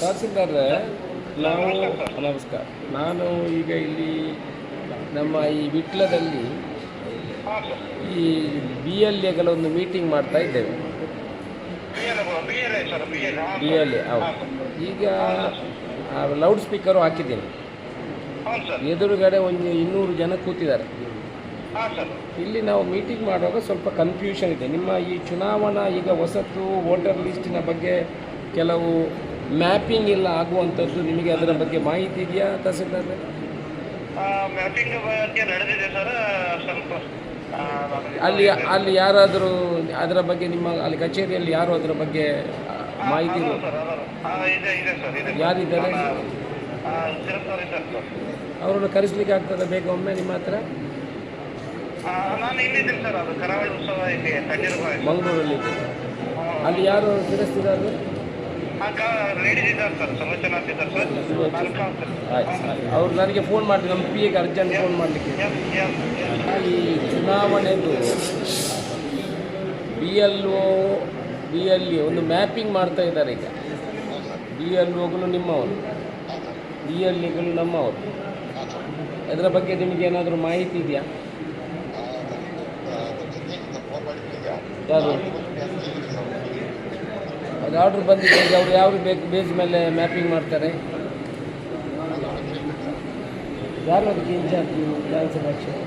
ತಹಸೀಲ್ದಾರ್ರೆ ನಾವು ನಮಸ್ಕಾರ. ನಾನು ಈಗ ಇಲ್ಲಿ ನಮ್ಮ ಈ ವಿಟ್ಲದಲ್ಲಿ ಈ ಬಿ ಎಲ್ ಎಗಳ ಒಂದು ಮೀಟಿಂಗ್ ಮಾಡ್ತಾ ಇದ್ದೇವೆ. ಬಿ ಎಲ್ ಎ ಹೌದು. ಈಗ ಲೌಡ್ ಸ್ಪೀಕರು ಹಾಕಿದ್ದೀನಿ. ಎದುರುಗಡೆ ಒಂದು ಇನ್ನೂರು ಜನ ಕೂತಿದ್ದಾರೆ. ಇಲ್ಲಿ ನಾವು ಮೀಟಿಂಗ್ ಮಾಡುವಾಗ ಸ್ವಲ್ಪ ಕನ್ಫ್ಯೂಷನ್ ಇದೆ. ನಿಮ್ಮ ಈ ಚುನಾವಣಾ ಈಗ ಹೊಸತು ವೋಟರ್ ಲಿಸ್ಟಿನ ಬಗ್ಗೆ ಕೆಲವು ಮ್ಯಾಪಿಂಗ್ ಎಲ್ಲ ಆಗುವಂಥದ್ದು ನಿಮಗೆ ಅದರ ಬಗ್ಗೆ ಮಾಹಿತಿ ಇದೆಯಾ ತಹಸೀಲ್ದಾರ್ ಮ್ಯಾಪಿಂಗ್ ಬಗ್ಗೆ ನಡೆದಿದೆ ಸರ್. ಸ್ವಲ್ಪ ಅಲ್ಲಿ ಅಲ್ಲಿ ಯಾರಾದರೂ ಅದರ ಬಗ್ಗೆ ನಿಮ್ಮ ಅಲ್ಲಿ ಕಚೇರಿಯಲ್ಲಿ ಯಾರು ಅದರ ಬಗ್ಗೆ ಮಾಹಿತಿ ಯಾರಿದ್ದಾರೆ? ಅವರನ್ನು ಕರೆಸ್ಲಿಕ್ಕೆ ಆಗ್ತದೆ ಬೇಗ ಒಮ್ಮೆ ನಿಮ್ಮ ಹತ್ರ? ನಾನು ಇಲ್ಲಿದ್ದೀನಿ ಸರ್ ಅದು ಕರಾವಳಿ ಉತ್ಸವ ಇಲ್ಲಿ ತಣ್ಣೀರು ಮಂಗಳೂರಲ್ಲಿ ಅಲ್ಲಿ ಯಾರು ತಿಳಿಸ್ತಿದ್ದಾರೆ ಲೇಡೀಸ್ ಇದ್ದಾರೆ ಸರ್ ಸುಲೋಚನಾ ಅಂತ ಇದ್ದಾರೆ ಸರ್. ನಾನು ಕಾಣ್ತೇನೆ ಆಯ್ತು ಆಯ್ತು. ಅವ್ರು ನನಗೆ ಫೋನ್ ಮಾಡಿ ನಮ್ಮ ಪಿ ಎಗೆ ಅರ್ಜೆಂಟ್ ಫೋನ್ ಮಾಡಲಿಕ್ಕೆ. ಈ ಚುನಾವಣೆದು B L O B L A ಒಂದು ಮ್ಯಾಪಿಂಗ್ ಮಾಡ್ತಾ ಇದ್ದಾರೆ ಈಗ. ಬಿ ಎಲ್ ಒಗಳು ನಿಮ್ಮವರು. ಬಿ ಎಲ್ ಎಗಳು ನಮ್ಮವರು. ಅದರ ಬಗ್ಗೆ ನಿಮಗೆ ಏನಾದರೂ ಮಾಹಿತಿ ಇದೆಯಾ? ಯಾರು ಅದು ಆರ್ಡ್ರ್ ಬಂದಿದೆ ಅವ್ರು ಯಾವ ಬೇಕು, ಬೇಸ್ ಮೇಲೆ ಮ್ಯಾಪಿಂಗ್ ಮಾಡ್ತಾರೆ. ಯಾರು ಅದಕ್ಕೆ ಇನ್ಚಾರ್ಜ್ ಆಕ್ಷನ್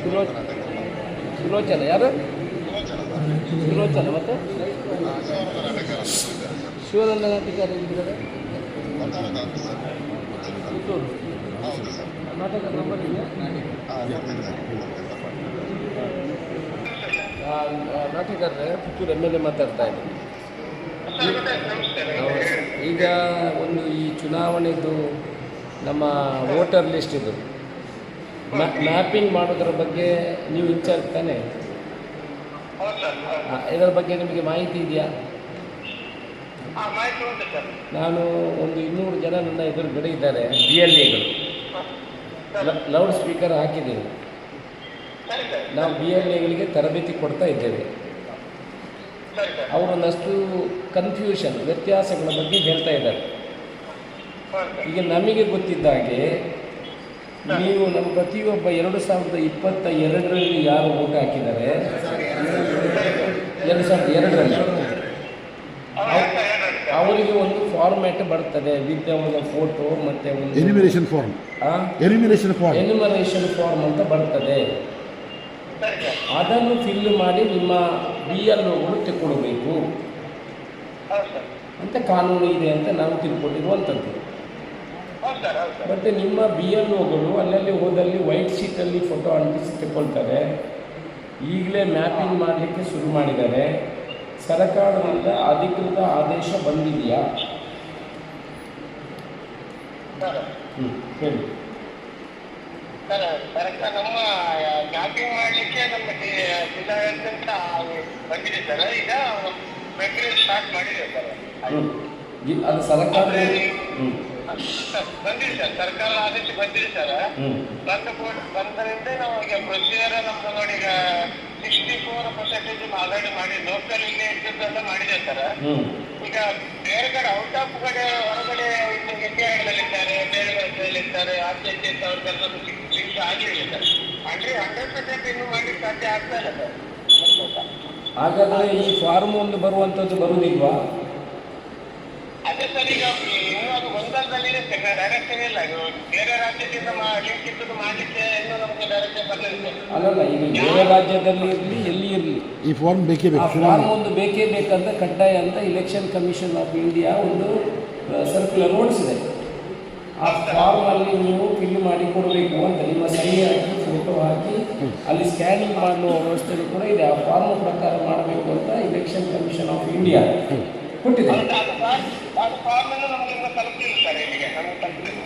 ಸುಲೋ ಸುಲೋಚನ, ಯಾರು? ಸುಲೋಚನ ಮತ್ತೆ? ಶಿವನಂದನ ಅಧಿಕಾರಿ ಇದ್ದಾರೆ? ಪುತ್ತೂರು. ನಾಟಕರ್ರೆ ಪುತ್ತೂರು ಎಂ ಎಲ್ ಎ ಮಾತಾಡ್ತಾ ಇದ್ದೀನಿ ಈಗ ಒಂದು ಈ ಚುನಾವಣೆದು ನಮ್ಮ ವೋಟರ್ ಲಿಸ್ಟ್ ಇದು. ಮ್ಯಾಪಿಂಗ್ ಮಾಡೋದ್ರ ಬಗ್ಗೆ ನೀವು ಇನ್ಚಾರ್ಜ್ ತಾನೆ? ಇದರ ಬಗ್ಗೆ ನಿಮಗೆ ಮಾಹಿತಿ ಇದೆಯಾ? ನಾನು ಒಂದು ಇನ್ನೂರು ಜನ ನನ್ನ ಎದುರುಗಡೆ ಇದ್ದಾರೆ ಬಿ ಎಲ್ ಎಗಳು ಲೌಡ್ ಸ್ಪೀಕರ್ ಹಾಕಿದ್ದೇವೆ ನಾವು ಬಿ ಎಲ್ ಎಗಳಿಗೆ ತರಬೇತಿ ಕೊಡ್ತಾ ಇದ್ದೇವೆ. ಅವರು ನಷ್ಟು ಅವರೊಂದಷ್ಟು ಕನ್ಫ್ಯೂಷನ್ ವ್ಯತ್ಯಾಸಗಳ ಬಗ್ಗೆ ಹೇಳ್ತಾ ಇದ್ದಾರೆ. ಈಗ ನಮಗೆ ಗೊತ್ತಿದ್ದ ಹಾಗೆ ನೀವು ನಮ್ಮ ಪ್ರತಿಯೊಬ್ಬ ಎರಡು ಸಾವಿರದ ಇಪ್ಪತ್ತ ಎರಡರಲ್ಲಿ ಯಾರು ಓಟ್ ಹಾಕಿದ್ದಾರೆ? ಎರಡು ಸಾವಿರದ ಎರಡರಲ್ಲಿ. ಅವರಿಗೆ ಒಂದು ಫಾರ್ಮ್ಯಾಟ್ ಬರ್ತದೆ ವಿತ್ ಒಂದು ಫೋಟೋ ಮತ್ತು ಒಂದು enumeration form enumeration form enumeration form ಅಂತ ಬರ್ತದೆ. ಅದನ್ನು ಫಿಲ್ ಮಾಡಿ ನಿಮ್ಮ ಬಿ ಎಲ್ ಒಗಳು ತೆಕ್ಕೊಳ್ಬೇಕು. ಅಂತ ಕಾನೂನು ಇದೆ ಅಂತ ನಾವು ತಿಳ್ಕೊಂಡಿರುವಂಥದ್ದು. ಮತ್ತೆ ನಿಮ್ಮ ಬಿ ಎಲ್ ಒಗಳು ಅಲ್ಲಲ್ಲಿ ಹೋದಲ್ಲಿ ವೈಟ್ ಶೀಟಲ್ಲಿ ಫೋಟೋ ಅಂಟಿಸಿ ತೆಕ್ಕೊಳ್ತಾರೆ ಈಗಲೇ ಮ್ಯಾಪಿಂಗ್ ಮಾಡಲಿಕ್ಕೆ ಶುರು ಮಾಡಿದ್ದಾರೆ. ಸರ್ಕಾರದಿಂದ ಅಧಿಕೃತ ಆದೇಶ ಬಂದಿದೆಯಾ? ಹ್ಞೂ ಹೇಳಿ ಸರ್ ಸರ್ಕಾರ ನಮ್ಮ ಮ್ಯಾಪಿಂಗ್ ಮಾಡಲಿಕ್ಕೆ ನಮ್ಮ ಜಿಲ್ಲಾಡಳಿತ ಬಂದಿದೆ ಸರ್. ಈಗ ಸ್ಟಾರ್ಟ್ ಮಾಡಿದೆ ಸರ್. ಅದು ಸರ್ಕಾರ ಸರ್, ಬಂದಿದೆ ಸರ್. ಸರ್ಕಾರ ಆದೇಶ ಬಂದಿದೆ ಸರ್. ಬಂದ ಬಂದರಿಂದ ನಾವು ಈಗ ಪ್ರೊಸೀಜರ್ ನಮ್ದು ನೋಡಿ ಈಗ ಸಿಕ್ಸ್ಟಿ ಫೋರ್ ಪರ್ಸೆಂಟೇಜ್ ಆಲ್ರೆಡಿ ಮಾಡಿ ಲೋಕಲ್ ಇಲ್ಲಿ ಇದ್ದದ್ದೆಲ್ಲ ಮಾಡಿದೆ ಸರ್. ಈಗ ಬೇರೆ ಕಡೆ ಔಟ್ ಆಫ್ ಕಡೆ ಹೊರಗಡೆ ಇನ್ನು ಇಂಡಿಯಾಗಳಲ್ಲಿದ್ದಾರೆ ಬೇರೆ ರಾಜ್ಯದಲ್ಲಿದ್ದಾರೆ ಆಚೆ ಈಚೆ ಅವ್ರಿಗೆಲ್ಲ ಲಿಂಕ್ ಆಗಲಿಲ್ಲ ಸರ್. ಅಂದ್ರೆ ಹಂಡ್ರೆಡ್ ಪರ್ಸೆಂಟ್ ಇನ್ನೂ ಮಾಡ್ಲಿಕ್ಕೆ ಸಾಧ್ಯ ಆಗ್ತಾ ಇಲ್ಲ ಸರ್. ಹಾಗಾದರೆ ಈ ಫಾರ್ಮ್ ಒಂದು ಬರುವಂತದ್ದು ಬರುವುದಿಲ್ವಾ ಅದೇ ಸರ್ ಅದು ಒಂದರಲ್ಲಿ ಡೈರೆಕ್ಷನ್ ಇಲ್ಲ. ಇದು ಬೇರೆ ರಾಜ್ಯದಿಂದ ಲಿಂಕ್ ಮಾಡ್ಲಿಕ್ಕೆ ಇನ್ನೂ ನಮಗೆ ಡೈರೆಕ್ಷನ್ ಬರಲಿಲ್ಲ ಅಲ್ಲಲ್ಲ ಈಗ ಬೇರೆ ರಾಜ್ಯದಲ್ಲಿ ಇರಲಿ ಎಲ್ಲಿ ಇರಲಿ. ಈ ಫಾರ್ಮ್ ಬೇಕೇ ಬೇಕು ಫಾರ್ಮ್ ಒಂದು ಬೇಕೇ ಬೇಕಂತ ಕಡ್ಡಾಯ ಅಂತ ಇಲೆಕ್ಷನ್ ಕಮಿಷನ್ ಆಫ್ ಇಂಡಿಯಾ ಒಂದು ಸರ್ಕ್ಯುಲರ್ ಓಡಿಸಿದೆ ಆ ಫಾರ್ಮಲ್ಲಿ ನೀವು ಫಿಲ್ ಮಾಡಿ ಕೊಡಬೇಕು ಅಂತ ನಿಮ್ಮ ಸಹಿ ಹಾಕಿ ಫೋಟೋ ಹಾಕಿ ಅಲ್ಲಿ ಸ್ಕ್ಯಾನಿಂಗ್ ಮಾಡುವ ವ್ಯವಸ್ಥೆ ಕೂಡ ಇದೆ. ಆ ಫಾರ್ಮ್ ಪ್ರಕಾರ ಮಾಡಬೇಕು ಅಂತ election commission of India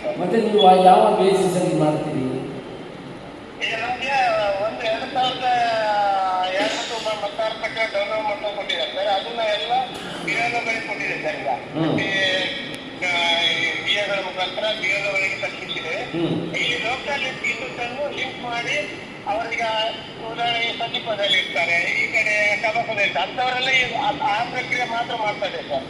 sir ಮತ್ತೆ ನೀವು ಯಾವ ಬೇಸಿಸ್ ಅಲ್ಲಿ ಮಾಡ್ತೀರಿ? ಮುಖಾಂತರ ಲಿಂಕ್ ಮಾಡಿ ಅವರೀಗ ಉದಾಹರಣೆಗೆ ಸಮೀಪದಲ್ಲಿ ಇರ್ತಾರೆ. ಈ ಕಡೆ ಕಬಕದಲ್ಲಿ ಇರ್ತಾರೆ ಅಂಥವರೆಲ್ಲ ಆ- ಪ್ರಕ್ರಿಯೆ ಮಾತ್ರ ಮಾಡ್ತಾರೆ ಸರ್.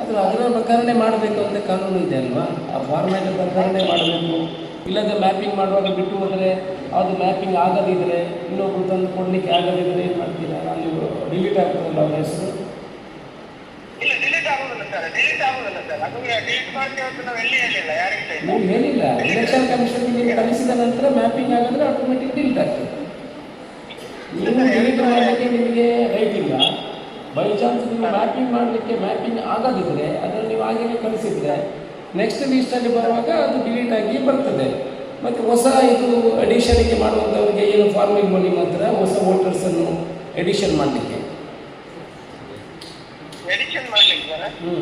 ಅದು ಅದರ ಪ್ರಕಾರನೇ ಮಾಡಬೇಕು ಅಂತ ಕಾನೂನು ಇದೆ ಅಲ್ವಾ? ಆ ಫಾರ್ಮ್ಯಾಟ್ ಪ್ರಕಾರನೇ ಮಾಡಬೇಕು. ಇಲ್ಲದೆ ಮ್ಯಾಪಿಂಗ್ ಮಾಡುವಾಗ ಬಿಟ್ಟು ಹೋದರೆ ಅದು ಮ್ಯಾಪಿಂಗ್ ಆಗದಿದ್ದರೆ ಇನ್ನೊಬ್ರು ತಂದು ಕೊಡಲಿಕ್ಕೆ ಆಗದಿದ್ದರೆ ಏನು ಮಾಡ್ತೀರಾ? ಅಲ್ಲಿ ಡಿಲೀಟ್ ಆಗ್ತದಲ್ಲ ಅವ್ರ ಹೆಸರು? ಇಲ್ಲ ಡಿಲೀಟ್ ಆಗೋದಿಲ್ಲ ಸರ್. ಡಿಲೀಟ್ ಆಗೋದಿಲ್ಲ ಸರ್. ಅದು ಡಿಲೀಟ್ ಮಾಡ್ತೀವಿ ಅಂತ ನಾವು ಎಲ್ಲಿ ಹೇಳಿಲ್ಲ ಯಾರಿಗೂ ಇಲ್ಲ ನೀವು ಹೇಳಿಲ್ಲ. ಎಲೆಕ್ಷನ್ ಕಮಿಷನ್ ನೀವು ಕಳಿಸಿದ ನಂತರ ಮ್ಯಾಪಿಂಗ್ ಆಗಿದ್ರೆ ಆಟೋಮೆಟಿಕ್ ಡಿಲೀಟ್ ಆಗ್ತದೆ. ನೀವು ಡಿಲೀಟ್ ಮಾಡಲಿಕ್ಕೆ ನಿಮಗೆ ರೈಟ್ ಇಲ್ಲ. ಬೈ ಚಾನ್ಸ್ ನೀವು ಮ್ಯಾಪಿಂಗ್ ಮಾಡಲಿಕ್ಕೆ ಮ್ಯಾಪಿಂಗ್ ಆಗದಿದ್ರೆ ಅದನ್ನು ನೀವು ಹಾಗೆಯೇ ಕಳಿಸಿದ್ರೆ ನೆಕ್ಸ್ಟ್ ಲೀಸ್ಟಲ್ಲಿ ಬರುವಾಗ ಅದು ಡಿಲೀಟ್ ಆಗಿ ಬರ್ತದೆ. ಮತ್ತು ಹೊಸ ಇದು ಎಡಿಷನಿಗೆ ಮಾಡುವಂಥವ್ರಿಗೆ ಏನು ಫಾರ್ಮಿಂಗ್ ಮಾಡಿ ಮಾತ್ರ ಹೊಸ ವೋಟರ್ಸನ್ನು ಎಡಿಷನ್ ಮಾಡಲಿಕ್ಕೆ. ಹ್ಞೂ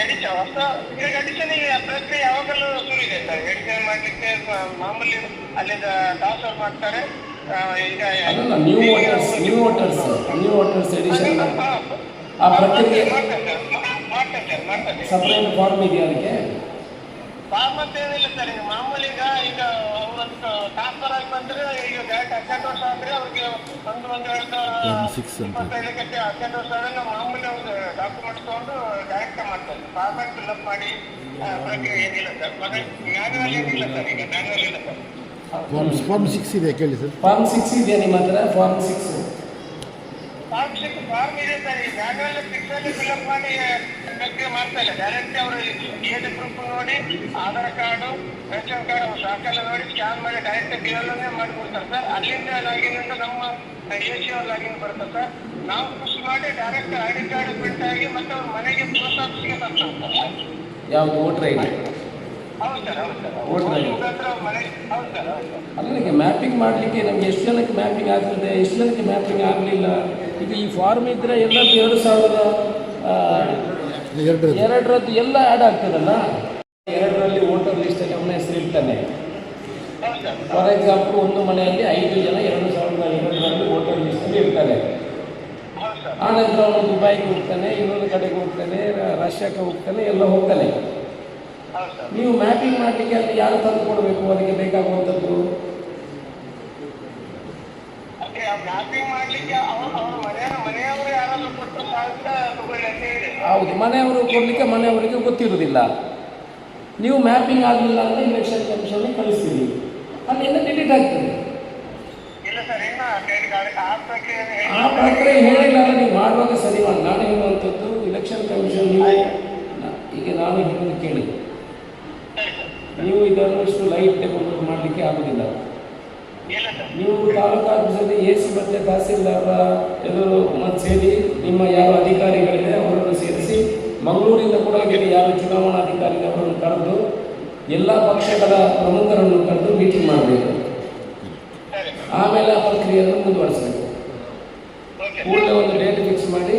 ಎಡಿಷನ್ ಹೊಸ ಈಗ ಎಡಿಷನ್ ಈಗ ಪ್ರಕ್ರಿಯೆ ಯಾವಾಗಲೂ ಶುರು ಇದೆ ಸರ್ ಎಡಿಷನ್ ಮಾಡ್ಲಿಕ್ಕೆ ಮಾಮೂಲಿ ಅಲ್ಲಿಂದ ಟ್ರಾನ್ಸ್ಫರ್ ಮಾಡ್ತಾರೆ. ಈಗ ಅದಲ್ಲ new voters new voters new voters addition ಆ ಪ್ರಕ್ರಿಯೆ ಸಪ್ರೇಟ್ ಫಾರ್ಮ್ ಇದೆಯಾ ಅದಕ್ಕೆ? ಫಾರ್ಮತ್ ಏನಿಲ್ಲ ಸರ್ ಈಗ ಮಾಮೂಲಿ ಈಗ ಈಗ ಟ್ರಾನ್ಸ್ಫರ್ ಆಗಿ ಬಂದ್ರೆ ಈಗ ಡೈರೆಕ್ಟ್ ಹದಿನೆಂಟು ವರ್ಷ ಅಂದ್ರೆ ಅವ್ರಿಗೆ ಒಂದು ಒಂದು ಎರಡು One six ಅಂತ. ಇಪ್ಪತ್ತೈದು ಗಂಟೆ ಹದಿನೆಂಟು ವರ್ಷ ಆದ್ರೆ ನಾವು ಮಾಮೂಲಿ ಒಂದು ಡಾಕ್ಯುಮೆಂಟ್ ತಗೊಂಡು ಡೈರೆಕ್ಟ್ ಮಾಡ್ತಾರೆ ಫಾರ್ಮೆಟ್ ಫಿಲ್ಅಪ್ ಮಾಡಿ ಪ್ರಕ್ರಿಯೆ ಏನಿಲ್ಲ ಸರ್ ಮತ್ತೆ ಏನಿಲ್ಲ ಸರ್ ಈಗ ಮ್ಯಾನುವಲ್ ಇಲ್ಲ ಸರ್ ಫಾರ್ಮ್ ಫಾರ್ಮ್ ಸಿಕ್ಸ್ ಇದೆ ಕೇಳಿ ಸರ್ ಫಾರ್ಮ್ ಸಿಕ್ಸ್ ಇದೆ ನಿಮ್ಮ ಹತ್ರ form six form six form ಇದೆ ಸರ್ ಈ ಮ್ಯಾನುವಲ್ ಸಿಕ್ಸ್ ಅಲ್ಲಿ ಫಿಲ್ಅಪ್ ಮಾಡಿ ಪ್ರಕ್ರಿಯೆ ಮಾಡ್ತಾ ಇಲ್ಲ. ಡೈರೆಕ್ಟ್ ಅವರು ಏಜ್ ಪ್ರೂಫ್ ನೋಡಿ ಆಧಾರ್ ಕಾರ್ಡು ರೇಷನ್ ಕಾರ್ಡ್ ಶಾಖೆಲ್ಲ ನೋಡಿ ಸ್ಕ್ಯಾನ್ ಮಾಡಿ ಡೈರೆಕ್ಟ್ ಬಿಲ್ಲನ್ನೇ ಮಾಡಿಕೊಡ್ತಾರೆ ಸರ್. ಅಲ್ಲಿಂದ ಲಾಗಿನ್ ಅಂತ ನಮ್ಮ ಎ ಸಿ ಅವ್ರ ಲಾಗಿನ್ ಬರ್ತದೆ ಸರ್. ನಾವು ಪುಷ್ ಮಾಡಿ direct I D card print ಆಗಿ ಮತ್ತೆ ಅವ್ರ ಮನೆಗೆ ಪೋಸ್ಟ್ ಆಫೀಸ್ಗೆ ತರ್ತಾರೆ ಸರ್. ಯಾವುದು ವೋಟರ್ ಐ ಡಿ ಹೌದು ಸರ್ ಹೌದು ಸರ್. ಮನೆ ಹೌದು ಸರ್ ಹೌದು ಸರ್. ಅಲ್ಲಿಗೆ ಮ್ಯಾಪಿಂಗ್ ಮಾಡಲಿಕ್ಕೆ ನಮ್ಗೆ ಎಷ್ಟು ಜನಕ್ಕೆ ಮ್ಯಾಪಿಂಗ್ ಆಗ್ತದೆ ಎಷ್ಟು ಜನಕ್ಕೆ ಮ್ಯಾಪಿಂಗ್ ಆಗಲಿಲ್ಲ? ಈಗ ಈ ಫಾರ್ಮ್ ಇದ್ದರೆ ಎಲ್ಲ ಎರಡು ಸಾವಿರದ ಎರಡರದ್ದು ಎಲ್ಲ ಆ್ಯಡ್ ಆಗ್ತದಲ್ಲ? ಎರಡರಲ್ಲಿ ವೋಟರ್ ಲಿಸ್ಟಲ್ಲಿ ಅವನ ಹೆಸರು ಇರ್ತಾನೆ ಫಾರ್ ಎಕ್ಸಾಂಪಲ್ ಒಂದು ಮನೆಯಲ್ಲಿ ಐದು ಜನ ಎರಡು ಸಾವಿರದ ಎರಡರಲ್ಲಿ ವೋಟರ್ ಲಿಸ್ಟಲ್ಲಿ ಇರ್ತಾರೆ ಆ ನಂತರ ಆನಂತರ ಅವನು ದುಬೈಗೆ ಹೋಗ್ತಾನೆ ಇನ್ನೊಂದು ಕಡೆಗೆ ಹೋಗ್ತಾನೆ ರಷ್ಯಾಕ್ಕೆ ಹೋಗ್ತಾನೆ ಎಲ್ಲ ಹೋಗ್ತಾನೆ. ನೀವು ಮ್ಯಾಪಿಂಗ್ ಮಾಡಲಿಕ್ಕೆ ಅಲ್ಲಿ ಯಾರು ತಂದು ಕೊಡಬೇಕು? ಅದಕ್ಕೆ ಬೇಕಾಗುವಂಥದ್ದು ಅದೇ ಮ್ಯಾಪಿಂಗ್ ಮಾಡ್ಲಿಕ್ಕೆ ಅವ್ರ ಅವ್ರ ಮನೆಯ ಮನೆಯವರು ಯಾರಾದ್ರೂ ಕೊಟ್ಟು ಸಾಧ್ಯ ತಗೊಳ್ಳಿ ಅಂತ ಇದೆ ಹೌದು ಮನೆಯವರು ಕೊಡಲಿಕ್ಕೆ ಮನೆಯವರಿಗೆ ಗೊತ್ತಿರುವುದಿಲ್ಲ. ನೀವು ಮ್ಯಾಪಿಂಗ್ ಆಗಲಿಲ್ಲ ಅಂದರೆ ಇಲೆಕ್ಷನ್ ಕಮಿಷನ್ ಕಳಿಸ್ತೀವಿ ಅಲ್ಲಿಂದ ಡಿಲೀಟ್ ಆಗ್ತದೆ. ಆ ಪ್ರಕ್ರಿಯೆ ಹೇಳಿಲ್ಲ ಅಂದ್ರೆ ನೀವು ಮಾಡುವಾಗ ಸರಿ ಮಾಡಿ. ನಾನು ಹೇಳುವಂಥದ್ದು ಇಲೆಕ್ಷನ್ ಕಮಿಷನ್ ನೀವು ಈಗ ನಾನು ಹೇಳೋದು ಕೇಳಿ. ನೀವು ಇದನ್ನು ಇಷ್ಟು ಲೈಟ್ ತಗೊಂಡು ಮಾಡಲಿಕ್ಕೆ ಆಗೋದಿಲ್ಲ ನೀವು ತಾಲೂಕು ಆಫೀಸಲ್ಲಿ ಎ ಸಿ ಮತ್ತು ತಹಸೀಲ್ದಾರ ಎಲ್ಲರೂ ಮತ್ತು ಸೇರಿ ನಿಮ್ಮ ಯಾವ ಅಧಿಕಾರಿಗಳಿದೆ ಅವರನ್ನು ಸೇರಿಸಿ ಮಂಗಳೂರಿಂದ ಕೂಡ ಇಲ್ಲಿ ಯಾರು ಅವರನ್ನು ಕರೆದು ಎಲ್ಲ ಪಕ್ಷಗಳ ಪ್ರಮುಖರನ್ನು ಕರೆದು ಮೀಟಿಂಗ್ ಮಾಡಬೇಕು. ಆಮೇಲೆ ಆ ಪ್ರಕ್ರಿಯೆಯನ್ನು ಮುಂದುವರಿಸಬೇಕು. ಕೂಡ ಕೂಡಲೇ ಒಂದು ಡೇಟ್ ಫಿಕ್ಸ್ ಮಾಡಿ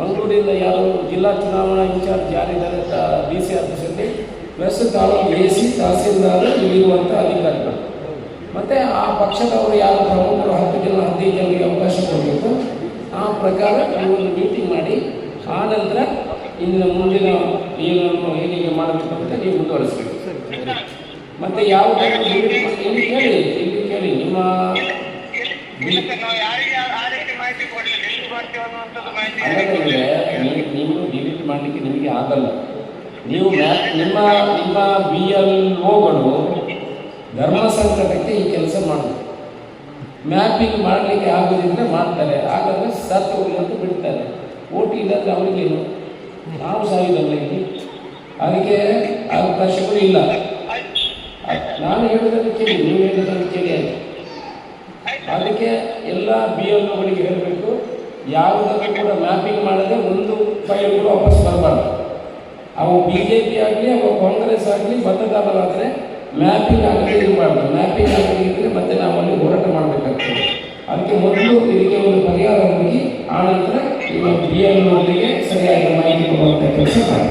ಮಂಗಳೂರಿಂದ ಯಾರು ಜಿಲ್ಲಾ ಚುನಾವಣಾ ಇನ್ಚಾರ್ಜ್ ಯಾರಿದ್ದಾರೆ ಡಿ ಸಿ ಆಫೀಸಲ್ಲಿ plus taluk A C, tahsildar ಇಲ್ಲಿರುವಂಥ ಅಧಿಕಾರಿಗಳು. ಮತ್ತು ಆ ಪಕ್ಷದವರು ಯಾರು ಪ್ರಮುಖರು ಹತ್ತು ಜನ ಹದಿನೈದು ಜನರಿಗೆ ಅವಕಾಶ ಕೊಡಬೇಕು. ಆ ಪ್ರಕಾರ ಒಂದು ಮೀಟಿಂಗ್ ಮಾಡಿ ಆ ನಂತರ ಇಂದಿನ ಮುಂದಿನ ಏನನ್ನು ಏನಿಗೆ ಮಾಡಬೇಕು ಅಂತ ನೀವು ಮುಂದುವರಿಸಬೇಕು. ಮತ್ತು ಯಾವ ಇಲ್ಲಿ ಕೇಳಿ ಇಲ್ಲಿ ಕೇಳಿ ನಿಮ್ಮ ನೀವು ಡಿಲೀಟ್ ಮಾಡಲಿಕ್ಕೆ ನಿಮಗೆ ಆಗಲ್ಲ. ನೀವು ನಿಮ್ಮ ನಿಮ್ಮ ಬಿ ಎಲ್ ಓಗಳು ಧರ್ಮ ಸಂಕಟಕ್ಕೆ ಈ ಕೆಲಸ ಮಾಡೋದು ಮ್ಯಾಪಿಂಗ್ ಮಾಡಲಿಕ್ಕೆ ಆಗೋದಿದ್ರೆ ಮಾಡ್ತಾರೆ. ಹಾಗಾದ್ರೆ ಸತ್ತು ಹೋಗ್ಲಿಕ್ಕೆ ಬಿಡ್ತಾರೆ. ಓಟಿ ಇಲ್ಲದ್ರೆ ಅವರಿಗೇನು? ನಾವು ಸಾವಿರಲ್ಲ ಇಲ್ಲಿ. ಅದಕ್ಕೆ ಅವಕಾಶಗಳು ಇಲ್ಲ. ನಾನು ಹೇಳೋದನ್ನು ಕೇಳಿ, ನೀವು ಹೇಳೋದನ್ನು ಕೇಳಿ ಅಲ್ಲ ಅದಕ್ಕೆ ಎಲ್ಲ ಬಿ ಎಲ್ ಒಗಳಿಗೆ ಹೇಳಬೇಕು. ಯಾವುದನ್ನು ಕೂಡ ಮ್ಯಾಪಿಂಗ್ ಮಾಡದೆ ಒಂದು ಫೈಲ್ ಕೂಡ ವಾಪಸ್ ಬರಬಾರ್ದು. ಅವು ಬಿ ಜೆ ಪಿ ಆಗಲಿ, ಅವು ಕಾಂಗ್ರೆಸ್ ಆಗಲಿ, ಮತದಾರರಾದರೆ ಮ್ಯಾಪಿಂಗ್ ಆಗದೆ ಇರಬಾರ್ದು. ಮ್ಯಾಪಿಂಗ್ ಆಗದೆ ಇದ್ದರೆ ಮತ್ತೆ ನಾವು ಅಲ್ಲಿ ಹೋರಾಟ ಮಾಡಬೇಕಾಗ್ತದೆ. ಅದಕ್ಕೆ ಮೊದಲು ಇದಕ್ಕೆ ಒಂದು ಪರಿಹಾರ ಹುಡುಕಿ ಆನಂತರ ಇವತ್ತು ಬಿ ಎಲ್ ಒಗಳಿಗೆ ಸರಿಯಾದ ಮಾಹಿತಿ ಕೊಡುವಂಥ ಕೆಲಸ ಮಾಡಿ.